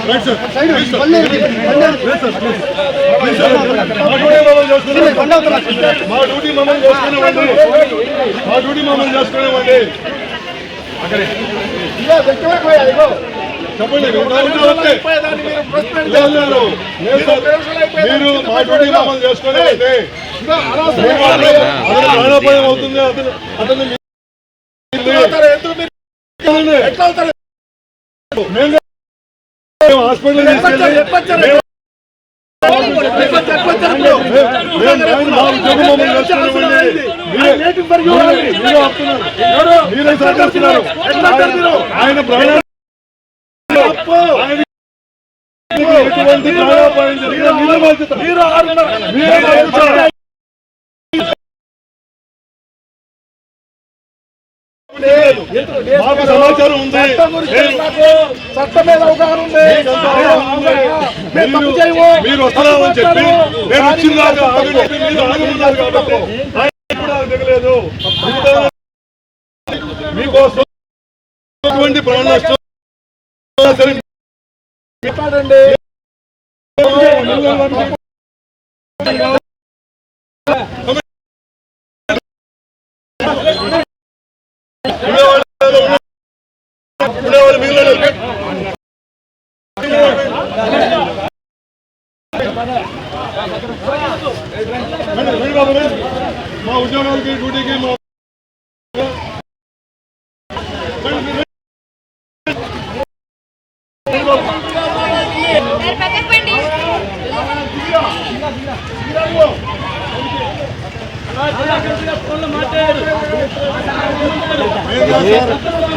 Please sir. మా duty మమ్మల్ని చేసుకునేవ్వండి. మా డ్యూటీ మమ్మల్ని చేసుకునేవ్వండి అక్కడే చెప్పండి. మీరు మా డ్యూటీ మమ్మల్ని చేసుకునే హాస్పిటల్. మీరే- సహకరిస్తున్నారు ఆయన ప్రాణాలు ఎటువంటి ప్రాణాపాయం జరిగినా మీరే బాధ్యత మీరే మాకు సమాచారం ఉంది. చట్టం మీద అవగాహన మీరు- వస్తున్నామని చెప్పి నేను వచ్చిందాకా దిగలేదు మీకోసం ప్రాణ నష్టం సరే మాట్లాడండి ఉండేవాళ్ళు ఉండేవాళ్ళు మిగిలిన రండి, రండి బాబు, రండి. మా ఉద్యోగాలకి డ్యూటీకి మా రండి, రండి.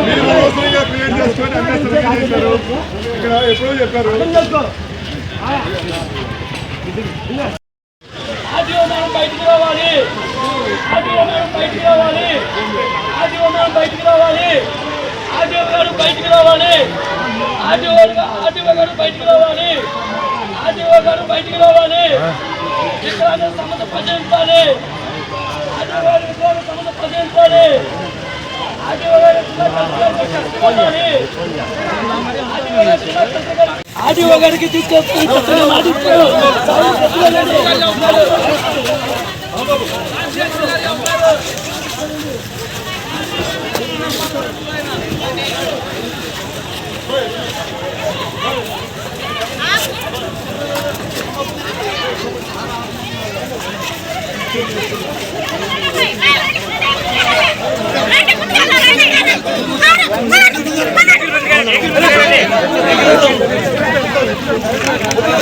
మీరు అనవసరంగా క్రియేట్ చేసుకొని అన్నెసరిగా చేశారు ఇక్కడ ఎప్పుడో చెప్పారు ఆదివ బయటికి రావాలి బయటికి రావాలి బయటికి రావాలి ఆదివ గారు బయటికి రావాలి గారు బయటికి రావాలి గారు బయటికి రావాలి సమస్య పరిశీలించాలి ఆదివ గారి వికలాంగుల సమస్య పరిశీలించాలి ఆదివ గారి వికలాంగుల కష్టపడాలి ఆదివ గారికి తీసుకొచ్చి మాటిస్తారు మాకు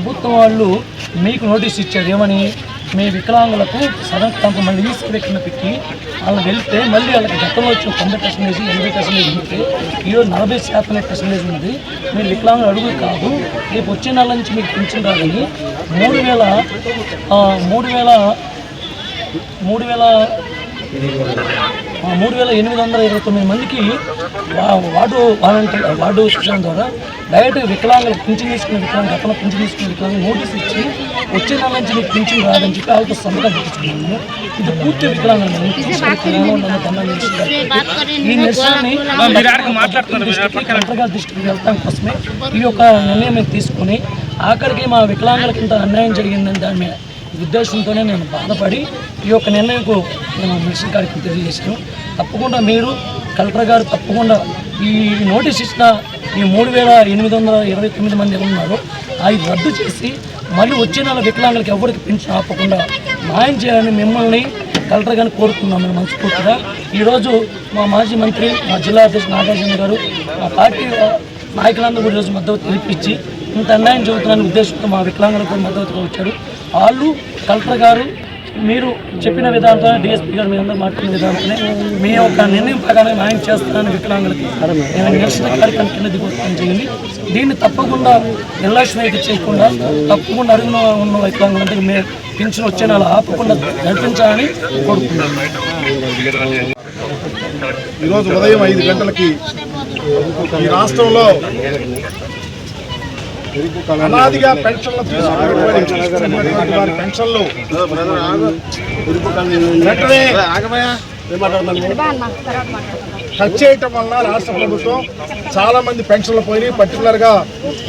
ప్రభుత్వం వాళ్ళు మీకు నోటీస్ ఇచ్చారు ఏమని? మీ వికలాంగులకు సడన్ కొంతమంది ఈస్పెక్షన్ పెట్టి వాళ్ళు వెళ్తే మళ్ళీ వాళ్ళకి గతంలో వచ్చిన తొంభై పర్సెంటేజ్ ఎనభై పర్సెంటేజ్ ఉంటే ఈరోజు నలభై శాతం పర్సెంటేజ్ ఉంది మీరు వికలాంగులు అడుగు కాదు. రేపు వచ్చే నెల నుంచి మీకు పింఛన్ రాదని మూడు వేల మూడు వేల మూడు వేల మూడు వేల ఎనిమిది వందల ఇరవై తొమ్మిది మందికి వా- వార్డు వాలంటీర్ వార్డు శిక్షణ ద్వారా డైరెక్ట్ వికలాంగులకు పింఛన్ తీసుకున్న వికలాంగ గతంలో పింఛన్ తీసుకున్న వికలాంగ నోటీస్ ఇచ్చి వచ్చే నెల నుంచి మీకు పింఛన్ రాదని చెప్పి వాళ్ళతో సంతకం పెట్టించుకున్నాము. ఇది పూర్తి వికలాంగులు చేసి ఈ నిరసనని దృష్టికి, వెళ్తాం కోసమే ఈ యొక్క నిర్ణయం తీసుకుని ఆఖరికి మా వికలాంగులకు ఇంత అన్యాయం జరిగిందని దాని మీద ఉద్దేశంతోనే నేను బాధపడి ఈ యొక్క నిర్ణయంకు నేను మినిస్టర్ గారికి తెలియజేశాను తప్పకుండా మీరు కలెక్టర్ గారు తప్పకుండా ఈ నోటీస్ ఇచ్చిన ఈ మూడు వేల ఎనిమిది వందల ఇరవై తొమ్మిది మంది ఉన్నారు అవి రద్దు చేసి మళ్ళీ వచ్చే నెల వికలాంగులకు ఎవరికి పెన్షన్ ఆపకుండా న్యాయం చేయాలని మిమ్మల్ని కలెక్టర్ గారిని కోరుకున్నాం మేము మనస్ఫూర్తిగా. ఈరోజు మా మాజీ మంత్రి మా జిల్లా అధ్యక్షుడు నాగార్జున గారు మా పార్టీ నాయకులందరూ కూడా ఈరోజు మద్దతు తెలిపించి ఇంత అన్యాయం జరుగుతున్న ఉద్దేశంతో మా వికలాంగులకు మద్దతుగా వచ్చారు. వాళ్ళు కలెక్టర్ గారు మీరు చెప్పిన విధానంతో డిఎస్పీ గారు మీ అందరూ మాట్లాడిన విధానంతోనే మీ యొక్క నిర్ణయం ప్రకారం న్యాయం చేస్తానని వికలాంగులకి నేను నిరసన కార్యక్రమం కింద దిగొస్తాను చేయండి. దీన్ని తప్పకుండా నిర్లక్ష్యం అయితే చేయకుండా తప్పకుండా అడుగున ఉన్న వికలాంగులందరికీ మీరు పింఛన్ వచ్చే నెల ఆపకుండా నడిపించాలని కోరుకుంటున్నాను. ఈరోజు ఉదయం ఐదు గంటలకి ఈ రాష్ట్రంలో అనాదిగా పెన్షన్లు తీసుకున్నటువంటి వారి పెన్షన్లు. వెంటనే కట్ చేయటం వలన రాష్ట్ర ప్రభుత్వం చాలా మంది పెన్షన్లు పోయినాయి. పర్టికులర్గా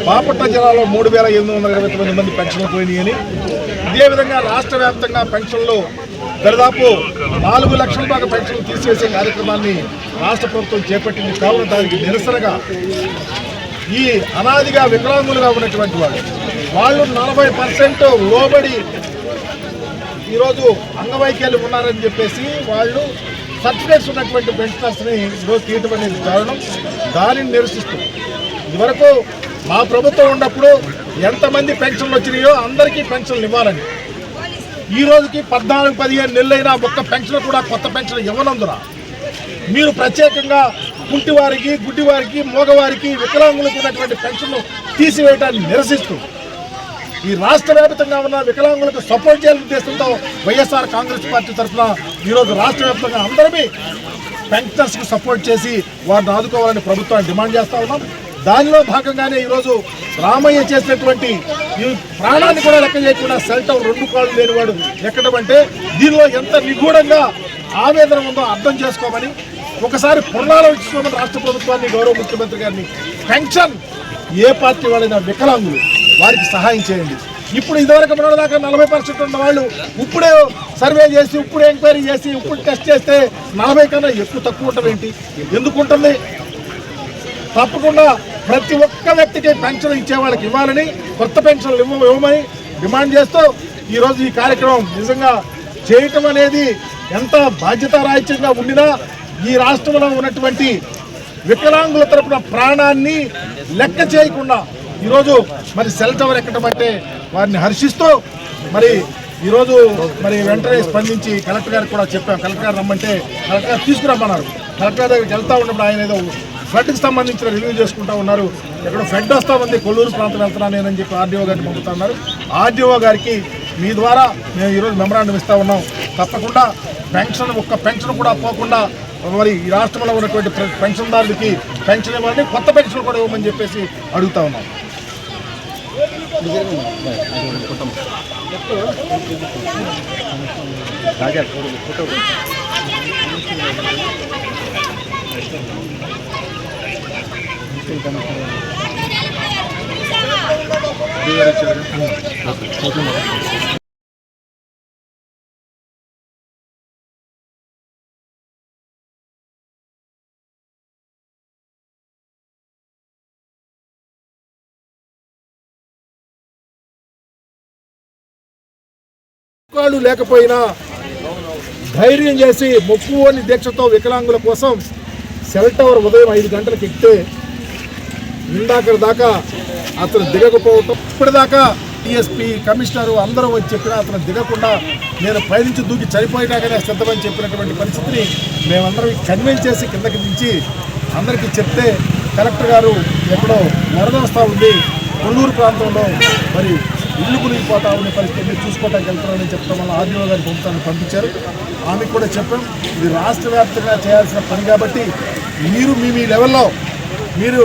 బాపట్ల జిల్లాలో మూడు వేల ఎనిమిది వందల ఇరవై తొమ్మిది మంది పెన్షన్లు పోయినాయి అని ఇదే విధంగా రాష్ట్ర వ్యాప్తంగా పెన్షన్లు దాదాపు నాలుగు లక్షల దాకా పెన్షన్లు తీసేసే కార్యక్రమాన్ని రాష్ట్ర ప్రభుత్వం చేపట్టింది. కావున దానికి నిరసనగా ఈ అనాదిగా వికలాంగులుగా ఉన్నటువంటి వాళ్ళు. వాళ్ళు నలభై పర్సెంట్ లోబడి ఈరోజు అంగవైకల్యం ఉన్నారని చెప్పేసి వాళ్ళు సర్టిఫికేట్స్ ఉన్నటువంటి పెన్షనర్స్ని ఈరోజు తీయటం అనేది కారణం దానిని నిరసిస్తూ ఇదివరకు మా ప్రభుత్వం ఉన్నప్పుడు ఎంతమంది పెన్షన్లు వచ్చినాయో అందరికీ పెన్షన్లు ఇవ్వాలని. ఈ రోజుకి పద్నాలుగు పదిహేను నెలలైనా ఒక్క పెన్షన్ కూడా కొత్త పెన్షన్ ఇవ్వనందున. మీరు ప్రత్యేకంగా కుంటివారికి గుడ్డివారికి మోగవారికి వికలాంగులకు ఉన్నటువంటి పెన్షన్ తీసివేయటాన్ని నిరసిస్తూ ఈ రాష్ట్ర వ్యాప్తంగా ఉన్న వికలాంగులకు సపోర్ట్ చేయాలని ఉద్దేశంతో వైఎస్ఆర్ కాంగ్రెస్ పార్టీ తరఫున ఈరోజు రాష్ట్ర వ్యాప్తంగా అందరమీ పెన్షనర్స్కి సపోర్ట్ చేసి వారిని ఆదుకోవాలని ప్రభుత్వాన్ని డిమాండ్ చేస్తూ ఉన్నాం. దానిలో భాగంగానే ఈరోజు రామయ్య చేసినటువంటి ఈ ప్రాణాన్ని కూడా లెక్క చేయకుండా సెల్ టవర్ రెండు కాళ్ళు లేనివాడు ఎక్కడం అంటే దీనిలో ఎంత నిగూఢంగా ఆవేదన ఉందో అర్థం చేసుకోమని ఒకసారి పునరాలోచించుకోమని రాష్ట్ర ప్రభుత్వాన్ని గౌరవ ముఖ్యమంత్రి గారిని పెన్షన్ ఏ పార్టీ వాళ్ళైనా వికలాంగులు వారికి సహాయం చేయండి. ఇప్పుడు ఇదివరకు మన దాకా నలభై పర్సెంట్ ఉన్న వాళ్ళు ఇప్పుడే సర్వే చేసి ఇప్పుడే ఎంక్వైరీ చేసి ఇప్పుడు టెస్ట్ చేస్తే నలభై కన్నా ఎక్కువ తక్కువ ఉంటుంది ఏంటి? ఎందుకు ఉంటుంది? తప్పకుండా ప్రతి ఒక్క వ్యక్తికి పెన్షన్ ఇచ్చే వాళ్ళకి ఇవ్వాలని కొత్త పెన్షన్లు ఇవ్వ ఇవ్వమని డిమాండ్ చేస్తూ ఈరోజు ఈ కార్యక్రమం నిజంగా చేయటం అనేది ఎంత బాధ్యతారాహిత్యంగా ఉండినా ఈ రాష్ట్రంలో ఉన్నటువంటి వికలాంగుల తరపున ప్రాణాన్ని లెక్క చేయకుండా ఈరోజు మరి సెల్ టవర్ ఎక్కడం అంటే వారిని హర్షిస్తూ మరి ఈరోజు మరి వెంటనే స్పందించి కలెక్టర్ గారికి కూడా చెప్పాం. కలెక్టర్ గారు రమ్మంటే కలెక్టర్ గారు తీసుకురమ్మన్నారు. కలెక్టర్ దగ్గరికి వెళ్తూ ఉన్నప్పుడు ఆయన ఏదో ఫ్లడ్కి సంబంధించిన రివ్యూ చేసుకుంటా ఉన్నారు. ఎక్కడో ఫ్లడ్ వస్తా ఉంది. కొల్లూరు ప్రాంతం వెళ్తున్నాను నేనని చెప్పి ఆర్డీఓ గారిని పంపుతా ఉన్నారు. ఆర్డీఓ గారికి మీ ద్వారా మేము ఈరోజు మెమరాండం ఇస్తా ఉన్నాం. తప్పకుండా పెన్షన్ ఒక్క పెన్షన్ కూడా పోకుండా మరి ఈ రాష్ట్రంలో ఉన్నటువంటి పెన్షన్దారులకి పెన్షన్ ఇవ్వాలని కొత్త పెన్షన్ కూడా ఇవ్వమని చెప్పేసి అడుగుతా ఉన్నాం. కాళ్ళు లేకపోయినా ధైర్యం చేసి మొక్కువని దీక్షతో వికలాంగుల కోసం సెల్ టవర్ ఉదయం ఐదు గంటలకు ఎక్కితే ఇందాక దాకా అతను దిగకపోవటం ఇప్పటిదాకా టీఎస్పీ కమిషనరు అందరూ వచ్చి చెప్పినా అతను దిగకుండా నేను పైనుంచి దూకి చనిపోయినాకనే సిద్ధమని చెప్పినటువంటి పరిస్థితిని మేమందరం కన్విన్స్ చేసి కిందకి దించి అందరికీ చెప్తే కలెక్టర్ గారు ఎక్కడో వరద వస్తూ ఉంది కొల్లూరు ప్రాంతంలో. మరి ఇల్లు మునిగిపోతా ఉన్న పరిస్థితిని చూసుకోవటానికి వెళ్తారని చెప్పడం వల్ల ఆర్డీఓ గారి పంపుతాను పంపించారు. ఆమెకు కూడా చెప్పాం ఇది రాష్ట్ర వ్యాప్తంగా చేయాల్సిన పని కాబట్టి మీరు మీ మీ లెవెల్లో మీరు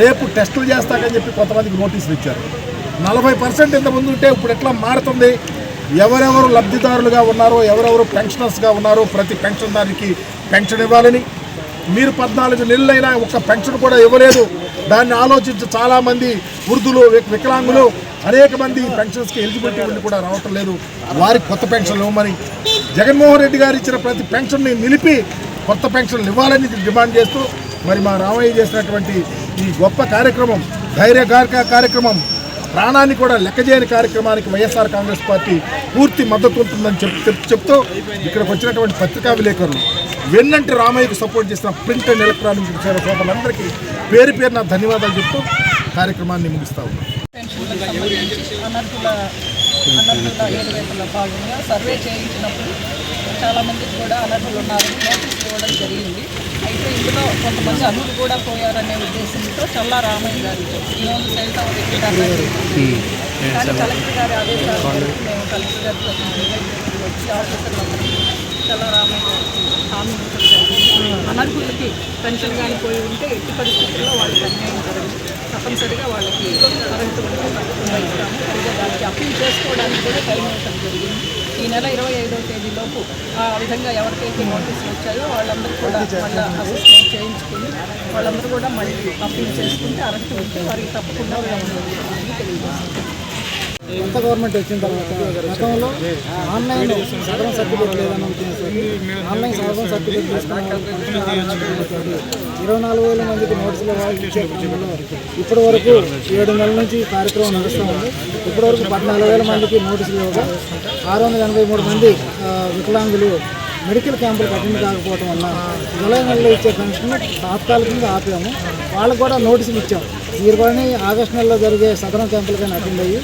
రేపు టెస్టులు చేస్తాకని చెప్పి కొంతమందికి నోటీసులు ఇచ్చారు. నలభై పర్సెంట్ ఇంతకుముందు ఉంటే ఇప్పుడు ఎట్లా మారుతుంది? ఎవరెవరు లబ్ధిదారులుగా ఉన్నారో ఎవరెవరు పెన్షనర్స్గా ఉన్నారో ప్రతి పెన్షన్దారునికి పెన్షన్ ఇవ్వాలని. మీరు పద్నాలుగు నెలలైనా ఒక పెన్షన్ కూడా ఇవ్వలేదు. దాన్ని ఆలోచించి చాలామంది వృద్ధులు వికలాంగులు అనేక మంది పెన్షన్స్కి ఎలిజిబిలిటీ ఉండి కూడా రావటం లేదు. వారికి కొత్త పెన్షన్లు ఇవ్వమని జగన్మోహన్ రెడ్డి గారు ఇచ్చిన ప్రతి పెన్షన్ని నిలిపి కొత్త పెన్షన్లు ఇవ్వాలని డిమాండ్ చేస్తూ మరి మా రామయ్య చేసినటువంటి ఈ గొప్ప కార్యక్రమం ధైర్యగారక కార్యక్రమం ప్రాణాన్ని కూడా లెక్క చేయని కార్యక్రమానికి వైఎస్ఆర్ కాంగ్రెస్ పార్టీ పూర్తి మద్దతు ఉంటుందని చెప్ చెప్తూ ఇక్కడికి వచ్చినటువంటి పత్రికా విలేకరులు వెన్నంటి రామయ్యకు సపోర్ట్ చేసిన ప్రింట్ అండ్ ఎలక్ట్రానిక్ సేవ సోదరులందరికీ పేరు నా ధన్యవాదాలు చెప్తూ కార్యక్రమాన్ని ముగిస్తా ఉన్నాను పెన్షన్లకు సంబంధించి అనర్హుల అనర్హుల ఏడువేతల భాగంగా సర్వే చేయించినప్పుడు చాలామందికి కూడా అనర్హులు ఉన్నారని నోటీస్ ఇవ్వడం జరిగింది అయితే ఇందులో కొంతమంది అర్హులు కూడా పోయారనే ఉద్దేశంతో చల్లా రామయ్య గారు ఈరోజు సెల్ టవర్ ఎక్కి కానీ కలెక్టర్ గారి ఆదేశాల మేరకు మేము కలెక్టర్ గారితో వచ్చి ఆఫీసర్లందరికీ చల్లా రామయ్య గారికి హామీ అనర్హులకి పెన్షన్ కానీ పోయి ఉంటే ఎట్టి పరిస్థితుల్లో వాళ్ళకి అన్యాయం తప్పనిసరిగా వాళ్ళకి తప్పకుండా ఇస్తాము. పైగా దానికి అప్పీల్ చేసుకోవడానికి కూడా టైం ఇవ్వడం జరిగింది. ఈ నెల ఇరవై ఐదవ తేదీలోపు ఆ విధంగా ఎవరికైతే నోటీసులు వచ్చాయో వాళ్ళందరూ కూడా మళ్ళీ అసెస్మెంట్ చేయించుకుని వాళ్ళందరూ కూడా మళ్ళీ అప్పీల్ చేసుకుంటే అర్హత ఉంటే వారికి తప్పకుండా జరుగుతుందని తెలియజేస్తాం కొత్త గవర్నమెంట్ వచ్చిన తర్వాత గతంలో ఆన్లైన్ సదరం సర్టిఫికేట్ లేదని ఆన్లైన్ సదరం సర్టిఫికేట్ తీసుకున్న ఇరవై నాలుగు వేల మందికి నోటీసులు ఇచ్చే క్రమంలో ఇప్పటి వరకు ఏడు నెలల నుంచి ఈ కార్యక్రమం నడుస్తూ ఉంది. ఇప్పటి వరకు పద్నాలుగు వేల మందికి నోటీసులు ఇవ్వగా ఆరు వందల ఎనభై మూడు మంది వికలాంగులు మెడికల్ క్యాంపులకు అటెండ్ కాకపోవడం వల్ల జూలై నెలలో ఇచ్చే పెన్షన్ తాత్కాలికంగా ఆపాము. వాళ్ళకు కూడా నోటీసులు ఇచ్చాం. మీరు కానీ ఆగస్టు నెలలో జరిగే సదరం క్యాంపులు కానీ అటెండ్ అయ్యి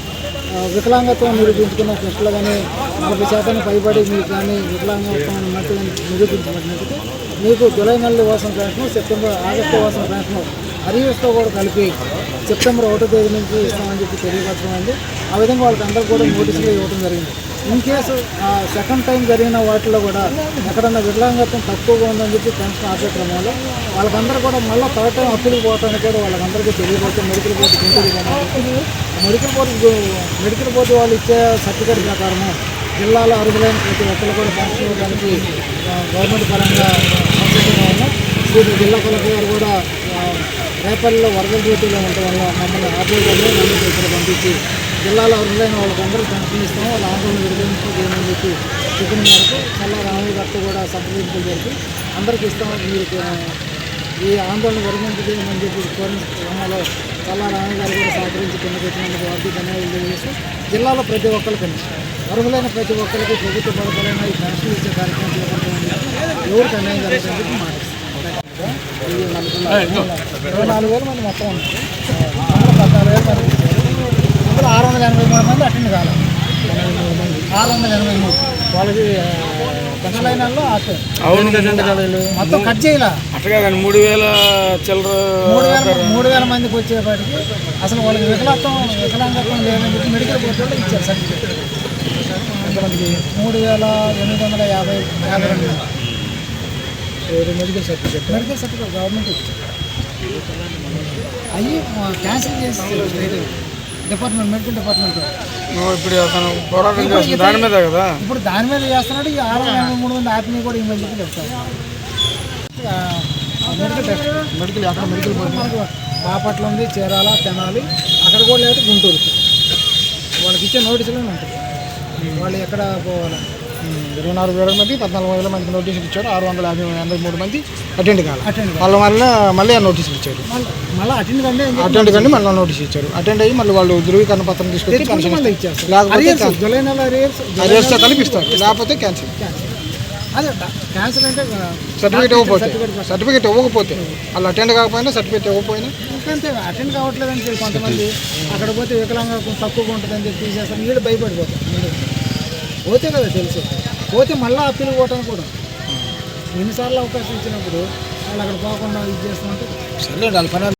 వికలాంగత్వం నిరూపించుకున్న టెస్టులు కానీ నలభై శాతానికి పైబడి మీరు కానీ వికలాంగత్వం ఉన్నట్టు కానీ నిరూపించబడినట్టు మీకు జూలై నెలలో ఇవ్వాల్సిన పెన్షన్ సెప్టెంబర్ ఆగస్టు ఇవ్వాల్సిన పెన్షన్ అరియర్స్తో కూడా కలిపి సెప్టెంబర్ ఒకటో తేదీ నుంచి ఇస్తామని చెప్పి తెలియపరచడం అండి ఆ విధంగా వాళ్ళకి అందరూ కూడా నోటీసులు ఇవ్వడం జరిగింది. ఇన్ కేసు సెకండ్ టైం జరిగిన వాటిలో కూడా ఎక్కడన్నా వికలాంగత్వం తక్కువగా ఉందని చెప్పి పెన్షన్ ఆపే క్రమంలో వాళ్ళకందరూ కూడా మళ్ళీ థర్డ్ టైం అప్పులు పోవటానికి కూడా వాళ్ళకందరికీ తెలియబోతే medical board Guntur medical board medical board వాళ్ళు ఇచ్చే సర్టిఫికేట్ ప్రకారము జిల్లాలో అర్హులైన ప్రతి ఒక్కరు కూడా పంచుకోవడానికి గవర్నమెంట్ పరంగా అవసరంగా ఉన్నాం శ్రీ జిల్లా కలెక్టర్ గారు కూడా రేపల్లో వరద డ్యూటీలో ఉండటం వల్ల మమ్మల్ని ఆపేయడంలో నన్ను ఇక్కడ పంపించి జిల్లాలో అర్హులైన వాళ్ళకి అందరూ పెన్షన్ ఇస్తాము. వాళ్ళ ఆందోళన విడుదలని చెప్పి చెప్పిన మేరకు చల్లా రామయ్య గారితో కూడా సంప్రదింపులు జరిపి అందరికీ ఇస్తామని మీరు ఈ ఆందోళన విరమించమని చెప్పి కోరిన క్రమంలో చల్లా రామయ్య గారు కూడా సహకరించి కిందకి వచ్చినందుకు వారికి ధన్యవాదాలు తెలియజేసి జిల్లాలో ప్రతి ఒక్కరికి అర్హులైన ప్రతి ఒక్కరికి ప్రభుత్వ పథకాలైన ఈ పెన్షన్ ఇచ్చే కార్యక్రమం చెప్పి ఎవరికి అన్యాయం ఇది నలుగురు- ఇరవై నాలుగు వేల మంది మొత్తం ఉన్నారు. పద్నాలుగు వేల మంది అందులో ఆరు వందల ఎనభై మూడు మంది అటెండ్ కాలేదు ఆరు వందల ఎనభై మూడు. వాళ్ళకి పెన్షన్ అయినాల్లో ఆపారు మొత్తం కట్ చేయాల. అట్లా కానీ మూడు వేల చిల్లర మూడు వేల మూడు వేల మందికి వచ్చేపాటికి అసలు వాళ్ళకి వికలాంగం వికలాంగత్వం లేదని చెప్పి మెడికల్ బోర్డులో ఇచ్చారు సర్టిఫికేట్ ఎంతమందికి మూడు వేల ఎనిమిది వందల యాభై యాభై రెండు. Medical certificate? Medical certificate government ఇచ్చారు. అయ్యి క్యాన్సిల్ చేసి డిపార్ట్మెంట్ మెడికల్ డిపార్ట్మెంట్. ఇప్పుడు అతను పోరాటం దాని మీద కదా? ఇప్పుడు దాని మీద చేస్తున్నాడు. ఈ ఆరు మూడు మంది ఆపిని కూడా ఈ మధ్యకి చెప్తారు మెడికల్ అక్కడ మెడికల్ బాపట్ల ఉంది చీరాల తెనాలి అక్కడ కూడా లేదు గుంటూరుకి వాళ్ళకి ఇచ్చే నోటీసులు ఉంటాయి. వాళ్ళు ఎక్కడ పోవాలి? ఇరవై నాలుగు వేల మంది పద్నాలుగు వేల మందికి నోటీసులు ఇచ్చారు ఆరు వందల యాభై ఎనభై మూడు మంది అటెండ్ కావాలి అటెండ్ వాళ్ళ వల్ల మళ్ళీ ఆ నోటీసులు ఇచ్చారు మళ్ళీ అటెండ్ కంటే అటెండ్ కండి మళ్ళీ నోటీస్ ఇచ్చారు అటెండ్ అయ్యి మళ్ళీ వాళ్ళు ధృవీకరణ పత్రం తీసుకొచ్చి లేకపోతే కలిపిస్తారు. లేకపోతే క్యాన్సిల్ అదే క్యాన్సిల్ అంటే సర్టిఫికేట్ ఇవ్వకపోతే? సర్టిఫికేట్ ఇవ్వకపోతే. వాళ్ళు అటెండ్ కాకపోయినా సర్టిఫికేట్ ఇవ్వకపోయినా? అంతే అటెండ్ కావట్లేదని చెప్పి కొంతమంది అక్కడ పోతే వికలాంగ తక్కువగా ఉంటుందని చెప్పి తీసేస్తాను వీళ్ళు భయపడిపోతారు. పోతే కదా తెలుసు. పోతే మళ్ళీ అప్పీల్ పోవటానికి కూడా. ఎన్నిసార్లు అవకాశం ఇచ్చినప్పుడు వాళ్ళు అక్కడ పోకుండా ఇది చేస్తున్నట్టు సరే వాళ్ళ పని